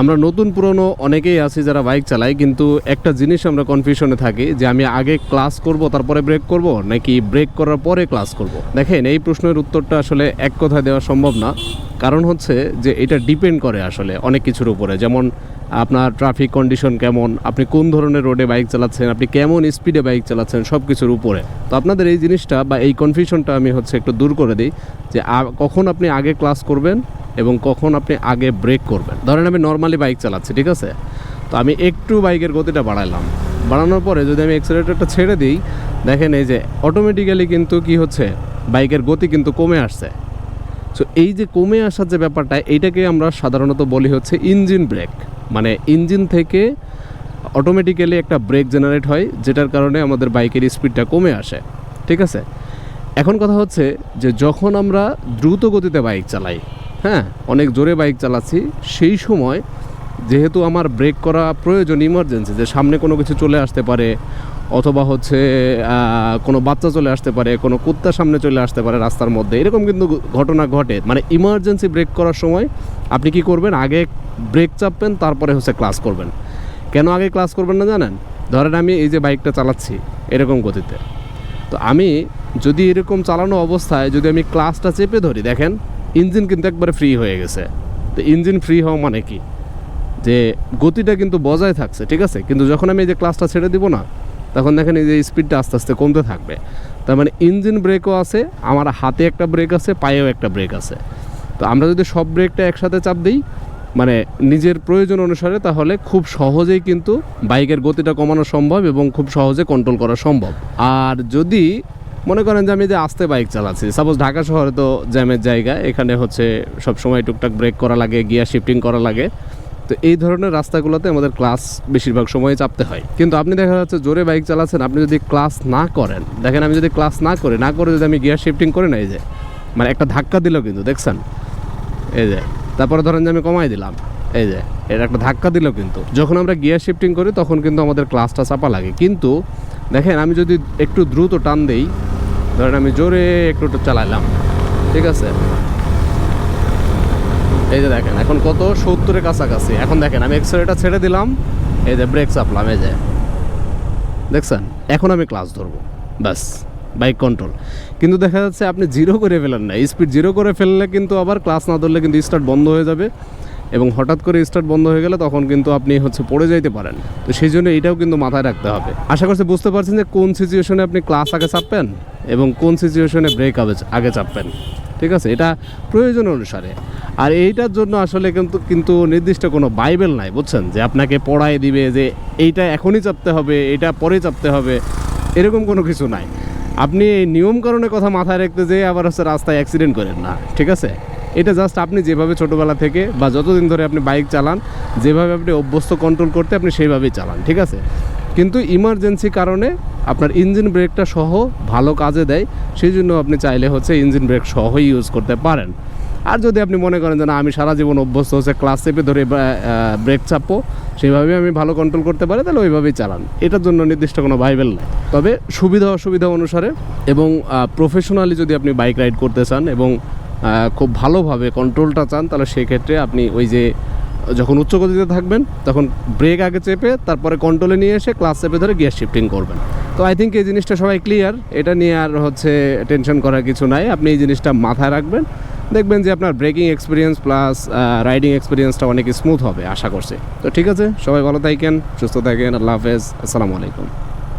আমরা নতুন, পুরনো অনেকেই আছি যারা বাইক চালাই, কিন্তু একটা জিনিস আমরা কনফিউশনে থাকি যে আমি আগে ক্লাস করব, তারপরে ব্রেক করব, নাকি ব্রেক করার পরে ক্লাস করব? দেখেন, এই প্রশ্নের উত্তরটা আসলে এক কথা দেওয়া সম্ভব না। কারণ হচ্ছে যে এটা ডিপেন্ড করে আসলে অনেক কিছুর উপরে। যেমন আপনার ট্রাফিক কন্ডিশন কেমন, আপনি কোন ধরনের রোডে বাইক চালাচ্ছেন, আপনি কেমন স্পিডে বাইক চালাচ্ছেন সব কিছুর উপরে। তো আপনাদের এই জিনিসটা বা এই কনফিউশনটা আমি হচ্ছে একটু দূর করে দিই যে কখন আপনি আগে ক্লাস করবেন এবং কখন আপনি আগে ব্রেক করবেন। ধরেন আমি নর্মালি বাইক চালাচ্ছি, ঠিক আছে? তো আমি একটু বাইকের গতিটা বাড়াইলাম। বাড়ানোর পরে যদি আমি অ্যাক্সিলেটারটা ছেড়ে দিই, দেখেন এই যে অটোমেটিক্যালি কিন্তু কি হচ্ছে বাইকের গতি কিন্তু কমে আসছে। সো এই যে কমে আসার যে ব্যাপারটা, এইটাকে আমরা সাধারণত বলি হচ্ছে ইঞ্জিন ব্রেক। মানে ইঞ্জিন থেকে অটোমেটিক্যালি একটা ব্রেক জেনারেট হয়, যেটার কারণে আমাদের বাইকের স্পিডটা কমে আসে। ঠিক আছে? এখন কথা হচ্ছে যে যখন আমরা দ্রুত গতিতে বাইক চালাই হ্যাঁ অনেক জোরে বাইক চালাচ্ছি, সেই সময় যেহেতু আমার ব্রেক করা প্রয়োজন ইমার্জেন্সি যে সামনে কোনো কিছু চলে আসতে পারে অথবা হচ্ছে কোনো বাচ্চা চলে আসতে পারে, কোনো কুত্তা সামনে চলে আসতে পারে রাস্তার মধ্যে, এরকম কিন্তু ঘটনা ঘটে। মানে ইমার্জেন্সি ব্রেক করার সময় আপনি কি করবেন? আগে ব্রেক চাপবেন, তারপরে হচ্ছে ক্লাস করবেন। কেন আগে ক্লাস করবেন না জানেন? ধরেন আমি এই যে বাইকটা চালাচ্ছি, এরকম গতিতে। তো আমি যদি এরকম চালানো অবস্থায় যদি আমি ক্লাসটা চেপে ধরি, দেখেন ইঞ্জিন কিন্তু একবারে ফ্রি হয়ে গেছে। তো ইঞ্জিন ফ্রি হওয়া মানে কি? যে গতিটা কিন্তু বজায় থাকছে, ঠিক আছে? কিন্তু যখন আমি এই যে ক্লাসটা ছেড়ে দিব না তখন দেখেন এই যে স্পিডটা আস্তে আস্তে কমতে থাকবে। তার মানে ইঞ্জিন ব্রেকও আছে, আমার হাতে একটা ব্রেক আছে, পায়েও একটা ব্রেক আছে। তো আমরা যদি সব ব্রেকটা একসাথে চাপ দিই মানে নিজের প্রয়োজন অনুসারে, তাহলে খুব সহজেই কিন্তু বাইকের গতিটা কমানো সম্ভব এবং খুব সহজে কন্ট্রোল করা সম্ভব। আর যদি মনে করেন যে আমি যে আস্তে বাইক চালাচ্ছি সাপোজ ঢাকা শহরে তো জ্যামের জায়গা, এখানে হচ্ছে সব সময় টুকটাক ব্রেক করা লাগে গিয়ার শিফটিং করা লাগে। তো এই ধরনের রাস্তাগুলোতে আমাদের ক্লাস বেশিরভাগ সময় চাপতে হয়। কিন্তু আপনি দেখা যাচ্ছে জোরে বাইক চালাচ্ছেন, আপনি যদি ক্লাস না করেন, দেখেন আমি যদি ক্লাস না করি, না করে যদি আমি গিয়ার শিফটিং করি না, এই যে মানে একটা ধাক্কা দিল কিন্তু, দেখছেন? এই যে, তারপরে ধরেন যে আমি কমাই দিলাম, এই যে, এটা একটা ধাক্কা দিল কিন্তু। যখন আমরা গিয়ার শিফটিং করি, তখন কিন্তু আমাদের ক্লাসটা চাপা লাগে। কিন্তু দেখেন, আমি যদি একটু দ্রুত টান দেই, ধরেন আমি জোরে একটু চালাইলাম, ঠিক আছে? এই যে দেখেন, এখন কত সত্তরের কাছাকাছি। এখন দেখেন, আমি এক্সরেটা ছেড়ে দিলাম, এই যে ব্রেক চাপলাম এই যে। দেখছেন? এখন আমি ক্লাস ধরবো। ব্যাস বাইক কন্ট্রোল কিন্তু দেখা যাচ্ছে আপনি জিরো করে ফেলেন না। স্পিড জিরো করে ফেললে কিন্তু আবার ক্লাস না ধরলে কিন্তু স্টার্ট বন্ধ হয়ে যাবে। এবং হঠাৎ করে স্টার্ট বন্ধ হয়ে গেলে তখন কিন্তু আপনি হচ্ছে পড়ে যাইতে পারেন। তো সেই জন্য এটাও কিন্তু মাথায় রাখতে হবে। আশা করছি বুঝতে পারছেন যে কোন সিচুয়েশনে আপনি ক্লাস আগে চাপবেন এবং কোন সিচুয়েশনে ব্রেক আগে আগে চাপবেন। ঠিক আছে? এটা প্রয়োজন অনুসারে। আর এইটার জন্য আসলে কিন্তু কিন্তু নির্দিষ্ট কোনো বাইবেল নাই, বুঝছেন? যে আপনাকে পড়ায় দিবে যে এইটা এখনই চাপতে হবে, এটা পরে চাপতে হবে, এরকম কোনো কিছু নাই। আপনি এই নিয়মকানুনের কথা মাথায় রাখতে যেয়ে আবার হচ্ছে রাস্তায় অ্যাক্সিডেন্ট করেন, না, ঠিক আছে? এটা জাস্ট আপনি যেভাবে ছোটোবেলা থেকে বা যতদিন ধরে আপনি বাইক চালান, যেভাবে আপনি অভ্যস্ত কন্ট্রোল করতে আপনি সেইভাবেই চালান, ঠিক আছে? কিন্তু ইমার্জেন্সি কারণে আপনার ইঞ্জিন ব্রেকটা সহ ভালো কাজে দেয়, সেই জন্য আপনি চাইলে হচ্ছে ইঞ্জিন ব্রেক সহই ইউজ করতে পারেন। আর যদি আপনি মনে করেন যে না, আমি সারা জীবন অভ্যস্ত হচ্ছে ক্লাস চেপে ধরে ব্রেক চাপবো, সেইভাবে আমি ভালো কন্ট্রোল করতে পারি, তাহলে ওইভাবেই চালান। এটার জন্য নির্দিষ্ট কোনো বাইবেল নেই। তবে সুবিধা অসুবিধা অনুসারে এবং প্রফেশনালি যদি আপনি বাইক রাইড করতে চান এবং খুব ভালোভাবে কন্ট্রোলটা চান, তাহলে সেক্ষেত্রে আপনি ওই যে, যখন উচ্চ গতিতে থাকবেন, তখন ব্রেক আগে চেপে, তারপরে কন্ট্রোলে নিয়ে এসে ক্লাস চেপে ধরে গিয়ার শিফটিং করবেন। তো আই থিঙ্ক এই জিনিসটা সবাই ক্লিয়ার এটা নিয়ে আর হচ্ছে টেনশন করার কিছু নাই। আপনি এই জিনিসটা মাথায় রাখবেন। দেখবেন যে আপনার ব্রেকিং এক্সপিরিয়েন্স প্লাস রাইডিং এক্সপিরিয়েন্সটা অনেক স্মুথ হবে, আশা করছি। তো ঠিক আছে, সবাই ভালো থাকেন, সুস্থ থাকেন, আল্লাহ হাফেজ, আসসালামু আলাইকুম।